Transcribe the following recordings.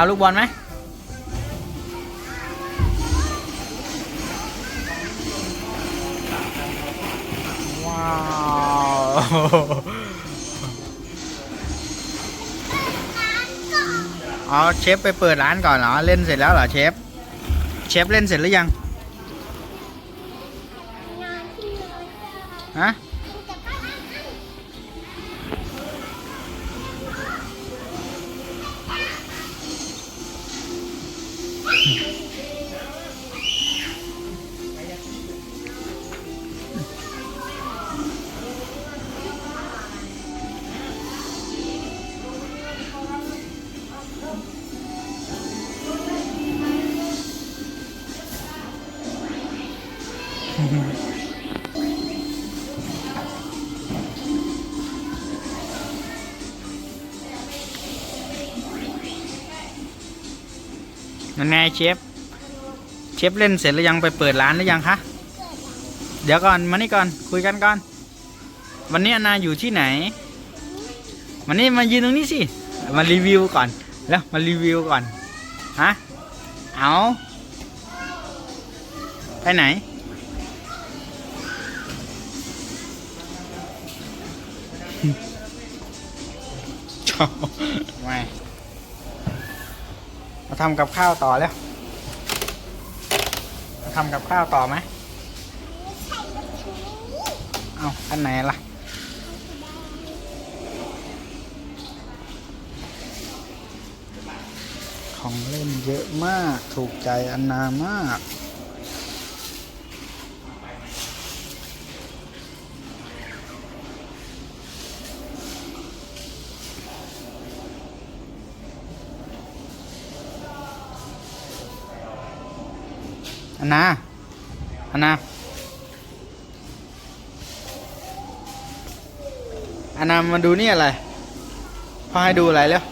เอาลูกบอลไหมว้าวอ๋อเชฟไปเปิดร้านก่อนเหรอ เล่นเสร็จแล้วเหรอเชฟ เชฟเล่นเสร็จหรือยัง ฮะ ฟ เชฟเล่นเสร็จหรือยังไปเปิดร้านหรือยังคะ เดี๋ยวก่อนมานี่ก่อนคุยกันก่อน วันนี้อนาอยู่ที่ไหน วันนี้มายืนตรงนี้สิ มารีวิวก่อน แล้วมารีวิวก่อน ฮะ เอาไปไหน ชอบไม่มาทำกับข้าวต่อแล้วมาทำกับข้าวต่อไหมเอาอันไหนล่ะของเล่นเยอะมากถูกใจอันนามาก อันนาอันนาอันนามาดูนี่อะไรพ่อให้ดูอะไรแล้ว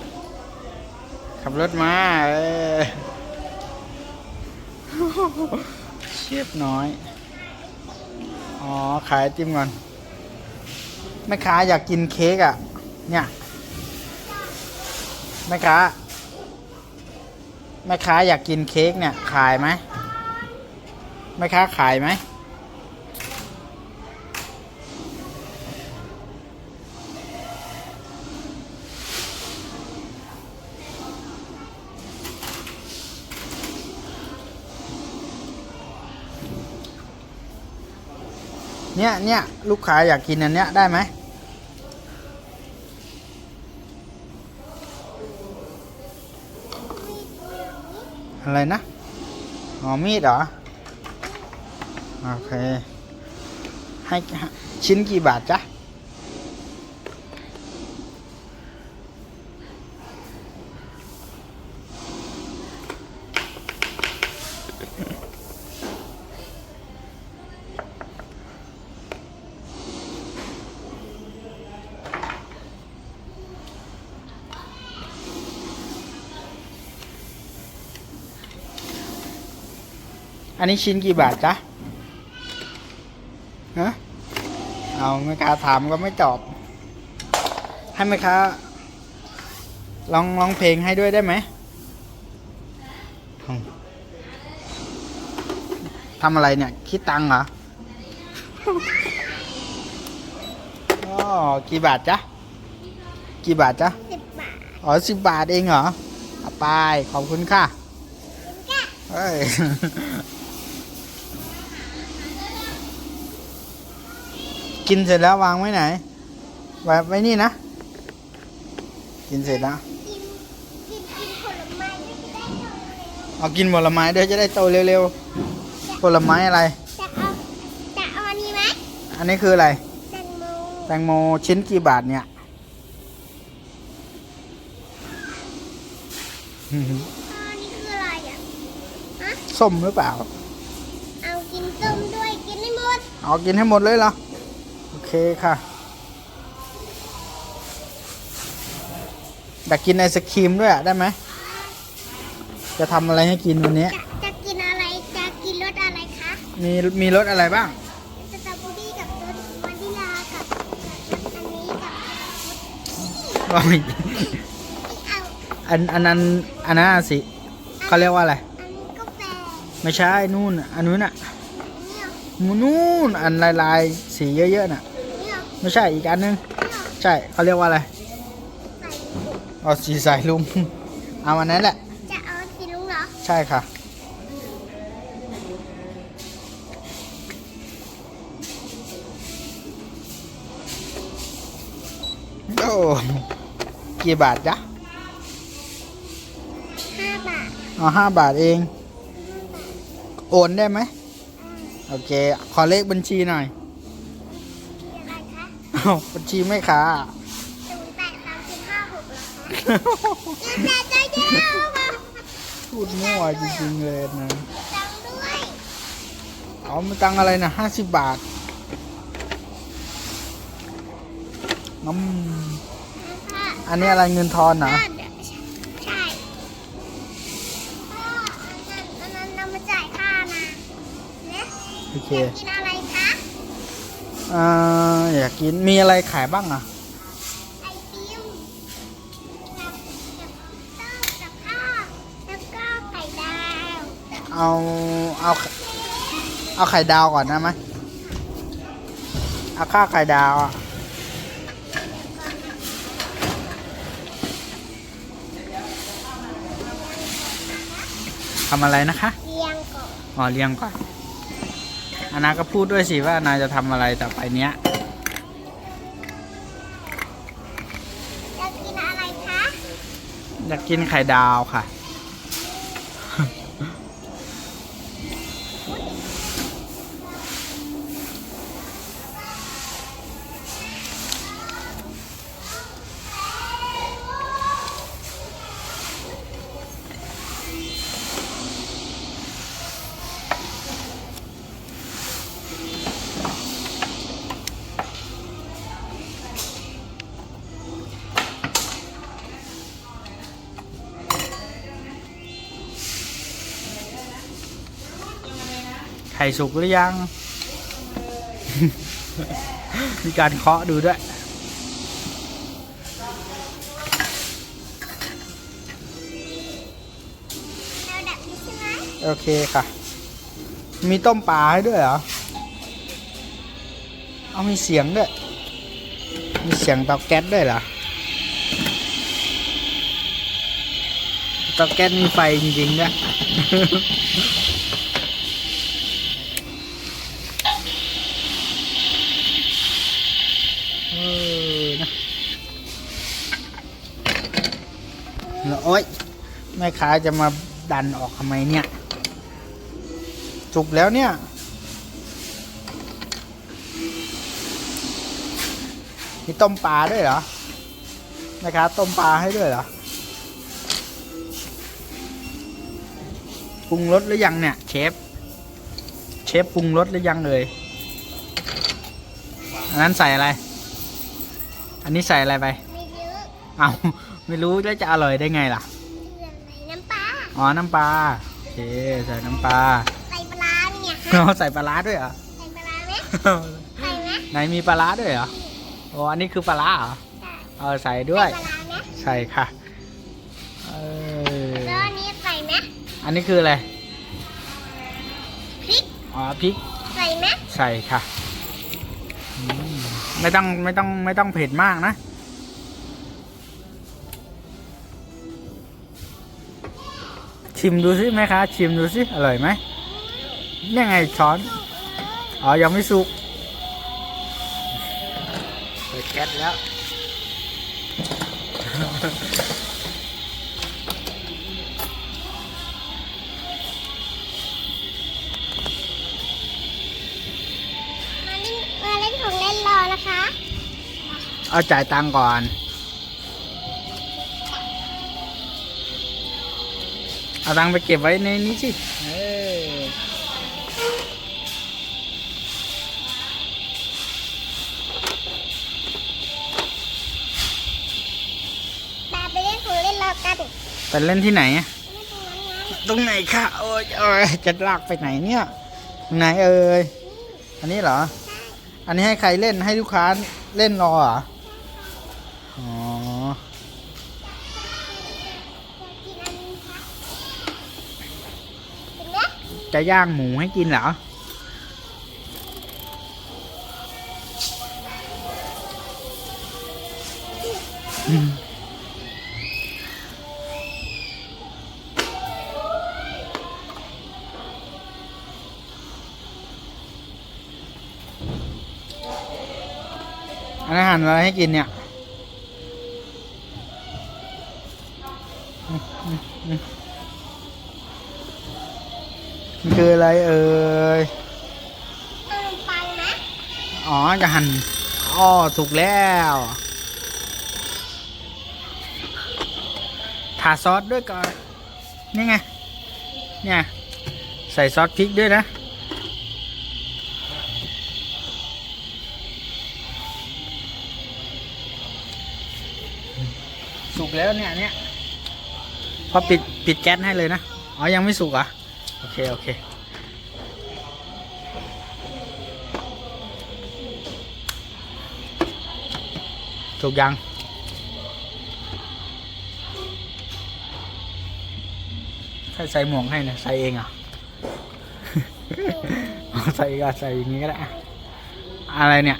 ขับรถมาเอ้ยเชฟน้อย อ๋อ ขายติมก่อน แม่ค้าอยากกินเค้กอะ เนี่ย แม่ค้า แม่ค้าอยากกินเค้กเนี่ย ขายไหม แม่ค้าขายไหม เนี่ยเนี่ยลูกค้าอยากกินอันเนี้ยได้ไหมอะไรนะอ๋อมีดเหรอ โอเค ให้ชิ้นกี่บาทจ๊ะอันนี้ชิ้นกี่บาทจ๊ะ ฮะเอาแม่ค้าถามก็ไม่ตอบ ให้แม่ค้าลองร้องเพลงให้ด้วยได้ไหมอืมทำอะไรเนี่ย คิดตังค์เหรออ๋อกี่บาทจ๊ะ กี่บาทจ๊ะสิบบาท อ๋อสิบบาทเองเหรอเอาไปขอบคุณค่ะเฮ้ย กินเสร็จแล้ววางไว้ไหนไว้ไว้นี่นะ กินเสร็จแล้วกินผลไม้ไม่ได้โตเร็วเอากินผลไม้เดี๋ยจะได้โตเร็วๆผลไม้อะไรจะเอาจะเอาอันนี้ไหมอันนี้คืออะไรแตงโมแตงโมชิ้นกี่บาทเนี่ยอันนี้คืออะไรอะฮะส้มหรือเปล่า เอากินส้มด้วยกินให้หมดเอากินให้หมดเลยเหรอ เคค่ะอยากกินไอศครีมด้วยอะได้ไหม จะทำอะไรให้กินวันนี้ จะจะกินอะไร จะกินรสอะไรคะ มีมีรสอะไรบ้าง สตรอเบอรี่กับรสวานิลากับอันนี้กับโอ้ยเอาอันอันนั้นอันนั้นอะสิเขาเรียกว่าอะไร อันนี้กาแฟไม่ใช่นู่นน่ะอันนู้นน่ะเนี่ยนู่นอันลายลายๆ สีเยอะๆน่ะเนี่ย ไม่ใช่อีกอันนึงเนี่ยใช่เขาเรียกว่าอะไรใส่อ๋อสีสายลุง เอาอันนั้นแหละ จะเอาสีลุงเหรอ ใช่ค่ะ โอ้กี่บาทจ๊ะห้าบาทเอาห้าบาทเอง โอนได้ไหม โอเค ขอเลขบัญชีหน่อยมีอะไรคะอ้าวบัญชีไม่ค้าศูนย์แปดสามสิบห้าหกเหรอคะยืนแต่ใจเดียวค่ะพูดมั่วจริงๆเลยนะตังค์ด้วยเอามาตังอะไรนะห้าสิบบาทน้ค่ะำอันนี้อะไรเงินทอนเหรอใช่พ่ออันนั้นอันนั้นนำมาจ่ายค่านะเนี่ยโอเค กินอะไร อ่าอยากกินมีอะไรขายบ้างอะไอติมกับกับต้มกับข้าวแล้วก็ไข่ดาวเอาเอาเอาไข่ดาวก่อนนะไหมเอาข้าวไข่ดาวอะทำอะไรนะคะเรียงก่อนอ๋อเลี้ยงก่อน อานาก็พูดด้วยสิว่าอานาจะทำอะไรต่อไปเนี้ยอยากกินอะไรคะ อยากกินไข่ดาวค่ะ สุกหรือยัง มีการเคาะดูด้วยเราดับนี้ใช่ไหมโอเคค่ะ มีต้มปลาให้ด้วยเหรอ เอามีเสียงด้วย มีเสียงเตาแก๊สด้วยเหรอเตาแก๊สมีไฟจริงๆด้วย ม่ค้าจะมาดันออกทำไมเนี่ยจุกแล้วเนี่ย มีต้มปลาด้วยเหรอแม่ค้าต้มปลาให้ด้วยเหรอปรุงรสหรือยังเนี่ย เชฟ เชฟปรุงรสหรือยังเลยอันนั้นใส่อะไร อันนี้ใส่อะไรไปไม่เยอะเอาไม่รู้แล้วจะอร่อยได้ไงล่ะ อ๋อ น้ำปลา โอเค ใส่น้ำปลาใส่ปลาร้าเนี่ยเราใส่ปลาร้าด้วยเหรอ ใส่ปลาร้าไหมใส่ไหมไหนมีปลาร้าด้วยเหรอโอ้อันนี้คือปลาร้าเหรอใส่เออ ใส่ด้วย ใส่ปลาร้าไหมใส่ค่ะ เออแล้วอันนี้ใส่ไหมอันนี้คืออะไร พริก อ๋อ พริก ใส่ไหมใส่ค่ะอืมไม่ต้องไม่ต้องไม่ต้องเผ็ดมากนะ ชิมดูสิแม่ค้าชิมดูสิอร่อยไหมนี่ไงช้อน อ๋อ ยังไม่สุกเปิดแก๊สแล้ว มาเล่นมาเล่นของเล่นรอนะคะ เอาจ่ายตังค์ก่อน เอาตังค์ไปเก็บไว้ในนี้สิเออตาไปเล่นของเล่นรอกันไปเล่นที่ไหนอะเล่นตรงนั้นไงตรงไหนคะโอ้ยโอ้ยจะลากไปไหนเนี่ยตรงไหนเอ่ยอันนี้เหรอ อันนี้ให้ใครเล่นให้ลูกค้าเล่นรอเหรออ๋อ จะย่างหมูให้กินเหรออืมอันอาหารอะไรให้กินเนี่ย มันคืออะไรเอ่ยขนมปังนะอ๋อจะหั่นอ๋อถูกแล้วทาซอสด้วยก่อน นี่ไง เนี่ย ใส่ซอสพริกด้วยนะ สุกแล้วเนี่ยเนี่ย พอปิดปิดแก๊สให้เลยนะ อ๋อ ยังไม่สุกเหรอะ โอเค โอเค ถูกยังใครใส่หมวกให้นะใส่เองเหรอะ ใส่ก็ใส่อย่างนี้ก็ได้ อะไรเนี่ย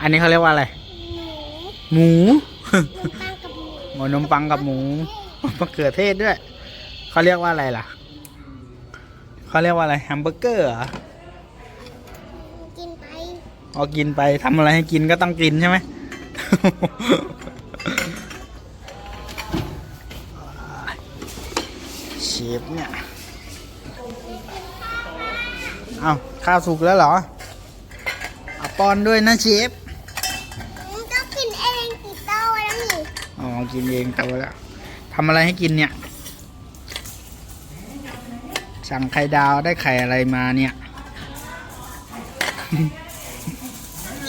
อันนี้เขาเรียกว่าอะไร หมูหมูปังกับหมูหมูนมปังกับหมูมะเขือเทศด้วย เขาเรียกว่าอะไรล่ะ เขาเรียกว่าอะไรแฮมเบอร์เกอร์เหรอกินไปเอากินไปทำอะไรให้กินก็ต้องกินใช่ไหม เชฟเนี่ยเอาข้าวสุกแล้วเหรอเอาป้อนด้วยนะเชฟอืมก็กินเองติดโต๊ะแล้วนี่อ๋อกินเองโตแล้วทำอะไรให้กินเนี่ย สั่งไข่ดาวได้ไข่อะไรมาเนี่ย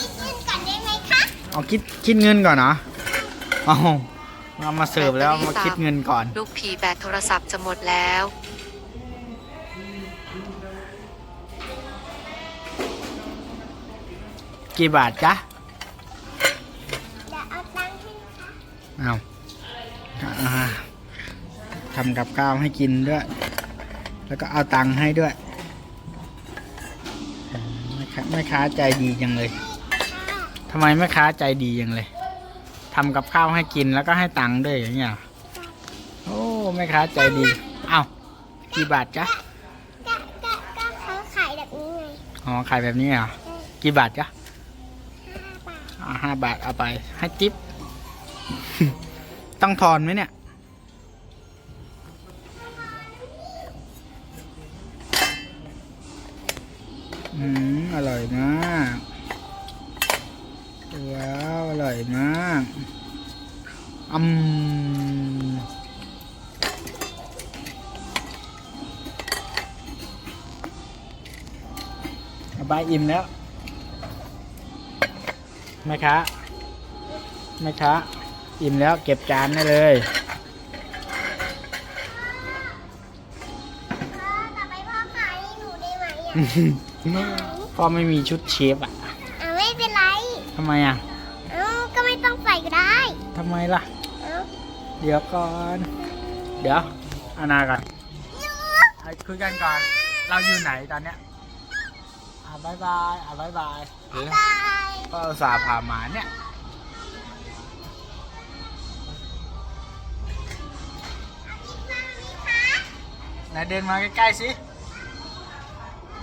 คิดเงินก่อนได้ไหมคะเอาคิดคิดเงินก่อนเหรอเอาเอามาเสิร์ฟแล้วมาคิดเงินก่อน ลูกผีแบตโทรศัพท์จะหมดแล้ว กี่บาทจ๊ะเดี๋ยวเอาตังค์ให้นะคะเอาอ่าทำกับข้าวให้กินด้วย แล้วก็เอาตังค์ให้ด้วยอืมแม่ค้าแม่ค้าใจดีจังเลยค่ะทำไมแม่ค้าใจดีจังเลยทำกับข้าวให้กินแล้วก็ให้ตังค์ด้วยอย่างเงี้ยเหรอโอ้แม่ค้าใจดีเอากี่บาทจ๊ะก็ก็ก็เขาขายแบบนี้ไงอ๋อขายแบบนี้เหรอกี่บาทจ๊ะห้าบาทอ่าห้าบาทเอาไปให้ทิปต้องทอนไหมเนี่ย อืมเอาไปอิ่มแล้วแม่ค้าแม่ค้าอิ่มแล้วเก็บจานได้เลยพ่อต่อไปพ่อขายให้หนูได้ไหมอะพ่อไม่มีชุดเชฟอะอะไม่เป็นไรทำไมอะเอ้าก็ไม่ต้องใส่ก็ได้ทำไมล่ะ เอ้าเดี๋ยวก่อน เดี๋ยวอานาก่อนให้คุยกันก่อน เราอยู่ไหนตอนเนี้ยอ่าบายบายอ่าบายบายหรือได้ก็อุตส่าห์พามาเนี่ยไหนเดินมาใกล้ๆสิ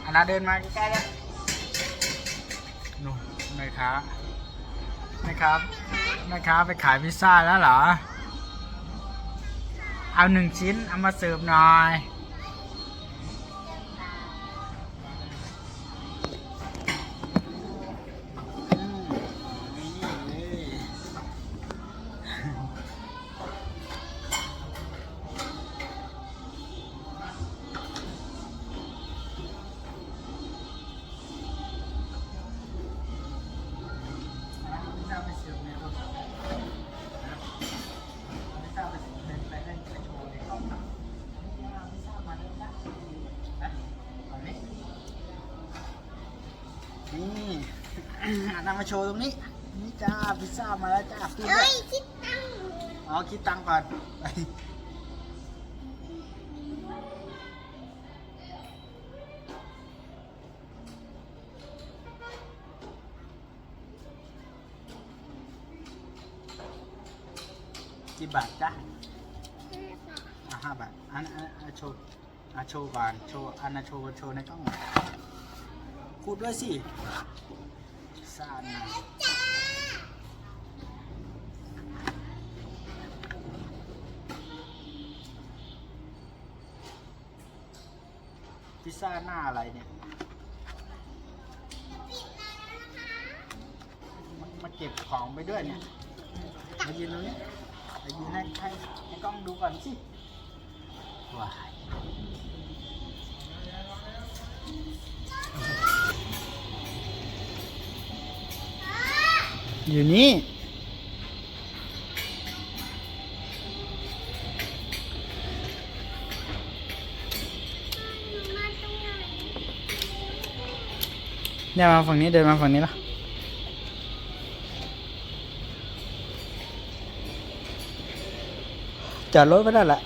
อานาเดินมาใกล้ๆเลยนู่นแม่ค้าแม่ค้าแม่ค้าไปขายพิซซ่าแล้วเหรอ เอาหนึ่งชิ้นเอามาเสิร์ฟหน่อย นี่นำมาโชว์ตรงนี้ นี่จ้าพิซซ่ามาแล้วจ้าปิ้เฮ้ยคิดตังค์อ๋อคิดตังค์ก่อนกี่บาทจ้า ห้าบาทอันอันโชว์อันโชว์ก่อนโชว์อันอันโชว์โชว์ในกล้องหน่อย พูดด้วยสิซานาจ้าพิซซ่าหน้าอะไรเนี่ยปิดแล้วนะคะมามาเก็บของไปด้วยเนี่ย มายืนตรงนี้มายืนให้ให้ให้กล้องดูก่อนสิว้าย อยู่นี่หนูมาตรงไหนเนี่ยมาฝั่งนี้เดินมาฝั่งนี้ละจอดรถไม่ได้ละ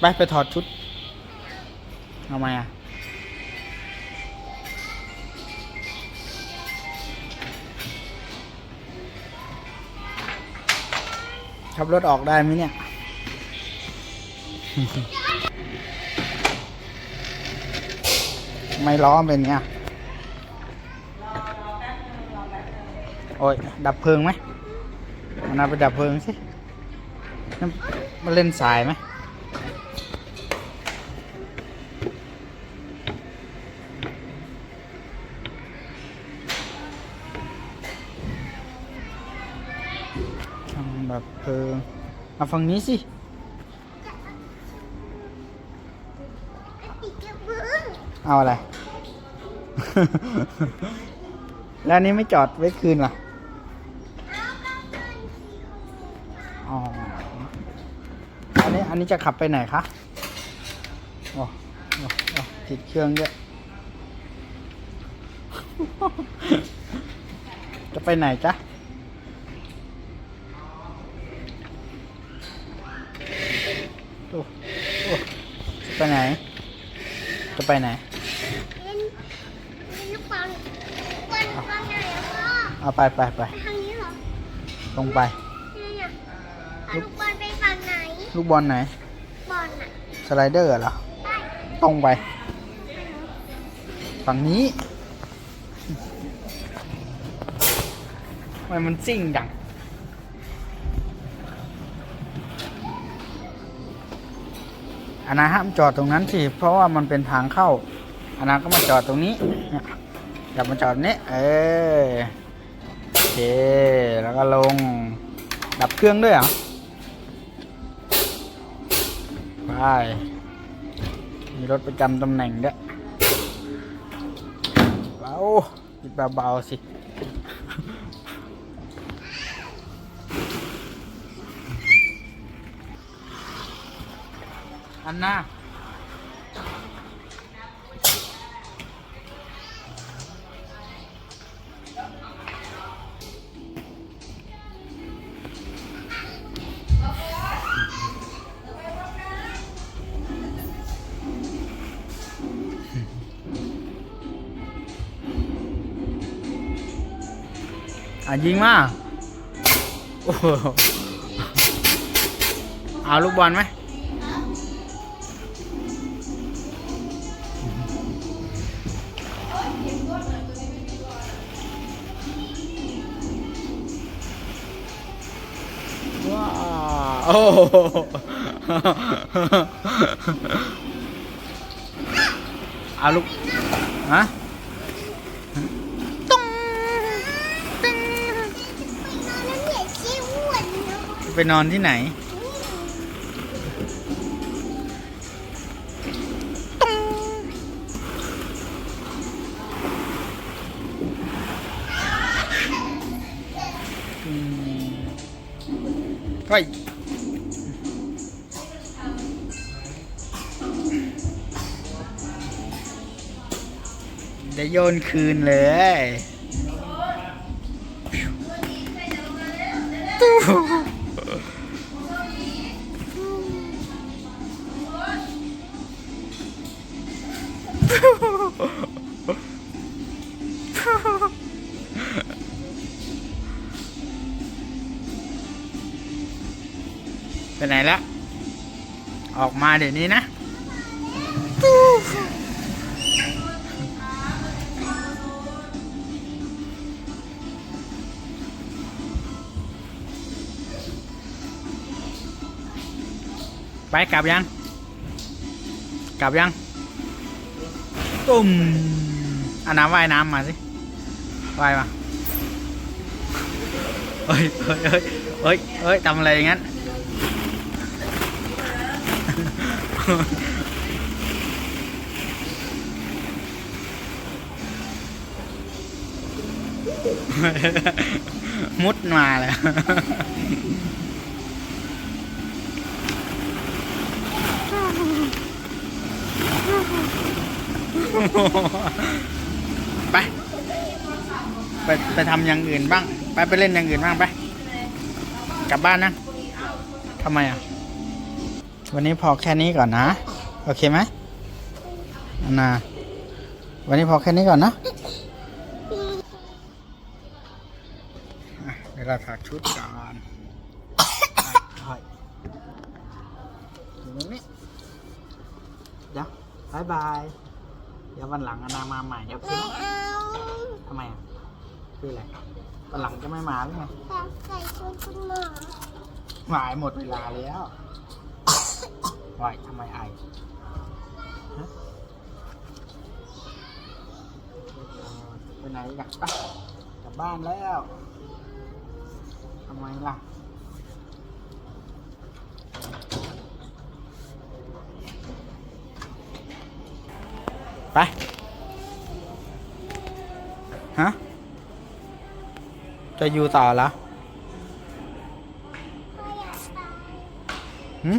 ไปไปถอดชุดทำไมอะ ขับรถออกได้ไหมเนี่ย ไม่ล้อเป็นเงี้ยโอ้ยดับเพลิงไหมมันเอาไปดับเพลิงสินั่นมาเล่นสายไหม เอาฝั่งนี้สิเอาอะไร แล้วนี้ไม่จอดไว้คืนหรออ๋อ อันนี้อันนี้จะขับไปไหนคะ โอ้โอ้ติดเครื่องเยอะจะไปไหนจ๊ะ โอ้โอ้จะ ไปไหน จะไปไหนเล่นเล่นลูกบอลบอลบอลไหนอะพ่อเอาไปไปไปไปทางนี้เหรอลงไป นี่อะเอาลูกบอลไปฝั่งไหนลูกบอลไหน บอลอะสไลเดอร์เหรอ ได้ตรงไป ฝั่งนี้ทำไมมันซิ่งดัง อันาห้ามจอดตรงนั้นสิเพราะว่ามันเป็นทางเข้าอันาก็มาจอดตรงนี้เนี่ยอย่ามาจอดนี้เออโอเคแล้วก็ลงดับเครื่องด้วยเหรอไปมีรถประจำตำแหน่งด้วยเบาเบาๆสิ อันหน่าอะยิงมา โอ้โหเอาลูกบอลไหม โอ้โหเอาลูกฮะตุ้งตึงไปนอนแล้วเนื่อยขี้วนไปนอนที่ไหนอืม จะโยนคืนเลยตู้ไปไหนละ ออกมาเดี๋ยวนี้นะ ไปกลับยัง กลับยังตุ้มอาน้ำว่ายน้ำมาสิว่ายมาเฮ้ยเฮ้ยเฮ้ยเฮ้ยเฮ้ยทำอะไรอย่างนั้นมุดมาเลย ไป ไปไปทำอย่างอื่นบ้าง ไปไปเล่นอย่างอื่นบ้างไป กลับบ้านนะทำไมอะ วันนี้พอแค่นี้ก่อนนะ โอเคไหมอันนาวันนี้พอแค่นี้ก่อนนะเดี๋ยวเราถอดชุดก่อนอะอยู่ตรงนี้เดี๋ยวบายบาย ดี๋ยววันหลังอนนามาใหม่โอเคไม่ไหมเอาทำไมอะคืออะไรวันหลังจะไม่มาหรือไงอยากใส่ชุดคุณหมอหมายหมดเวลาแล้ววายทำไมไอฮะไปไหนกันปะกลับบ้านแล้วทำไมล่ะ ไปฮะจะอยู่ต่อเหรอพ่ออยากตายหืม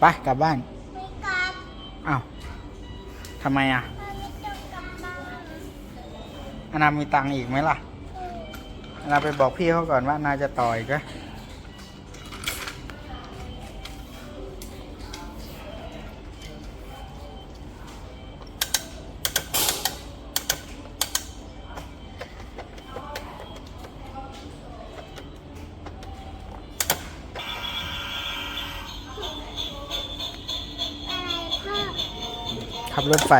ไปกลับบ้านไม่กลับอ้าวทำไมอะพ่อไม่ต้องกลับบ้านอนามีตังค์อีกไหมล่ะอนาไปบอกพี่เขาก่อนว่านาจะต่ออีก รถไฟ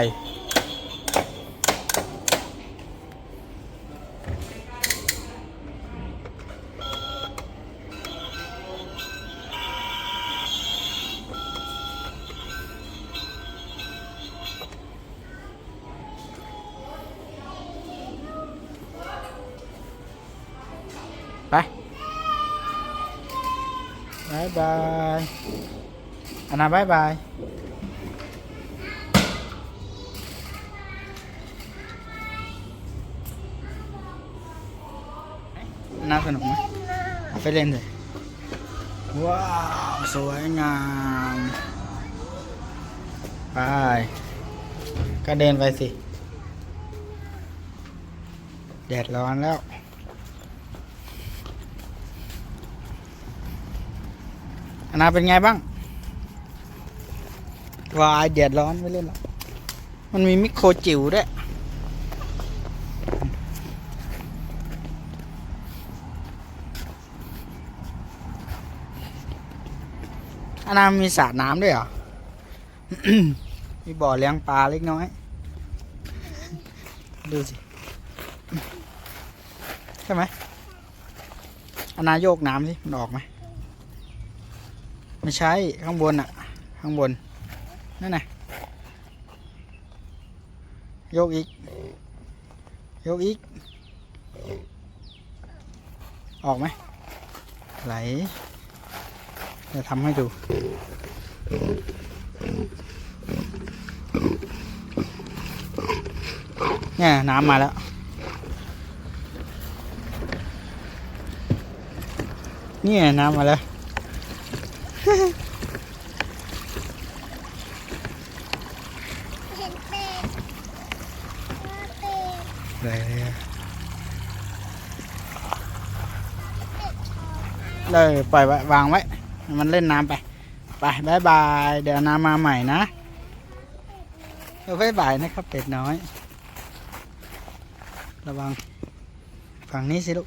ไปบายบายอันนาบายบาย เอาไปเล่นเลยว้าว สวยงาม ไป ก็เดินไปสิ แดดร้อนแล้วอันนาเป็นไงบ้างวายแดดร้อนไม่เล่นหรอกมันมีมิโครจิ๋วด้วย อันนามีสระน้ำด้วยเหรอ มีบ่อเลี้ยงปลาเล็กน้อย ดูสิ ใช่ไหมอันนาโยกน้ำสิ มันออกไหม ไม่ใช่ ข้างบนอะข้างบน นั่นน่ะ โยกอีก โยกอีก ออกไหมไหล จะทำให้ดู เนี่ยน้ำมาแล้ว เนี่ยน้ำมาแล้วเห็นเป็ดว่าเป็ดอะไรเนี่ยเป็ดชอบเลยปล่อยไว้วางไว้ มันเล่นน้ำไป ไปบายบาย เดี๋ยวน้ำมาใหม่นะบายบายนะครับเป็ดน้อย ระวัง ฝั่งนี้สิลูก